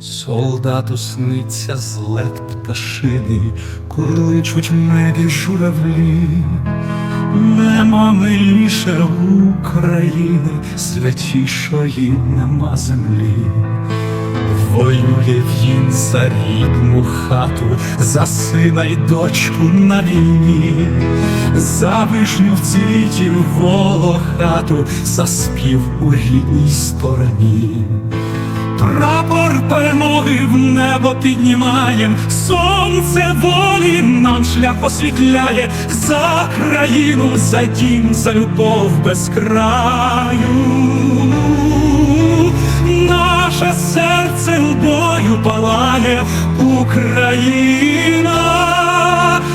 Солдату сниться злет пташини, Курличуть в небі журавлі, Нема миліше України, святішої нема землі. Воює він за рідну хату, за сина й дочку на війні, за вишню в цвіті волохату, за спів у рідній стороні. Прапор перемоги в небо піднімає, сонце волі нам шлях освітляє за країну, за дім, за любов без краю. Наше серце в бою палає, Україна,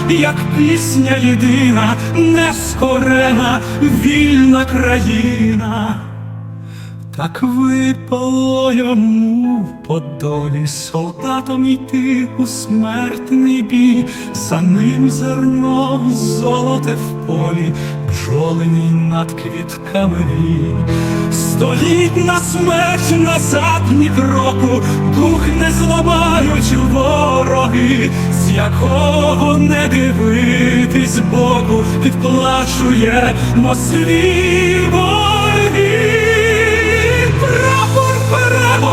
як пісня єдина, нескорена, вільна країна. Так випало йому в подолі солдатом йти у смертний бій, за ним зерно золоте в полі, бджолиний над квітками. Стоїть на смерть назад ні кроку, дух не зламають вороги, з якого не дивитись боку, підплачує свій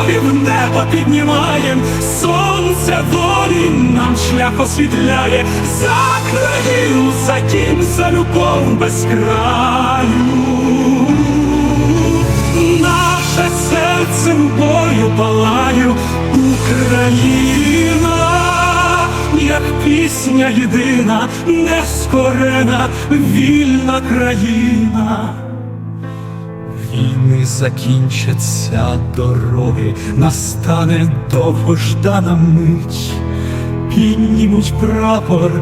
перемоги в небо піднімаєм, сонце волі нам шлях освітляє, за країну, за дім, за любов без краю. Наше серце в бою палає, Україна, як пісня єдина, нескорена, вільна країна. Війни закінчаться дороги, настане довгождана мить, піднімуть прапор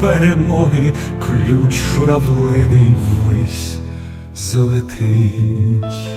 перемоги, ключ журавлиний ввись злетить.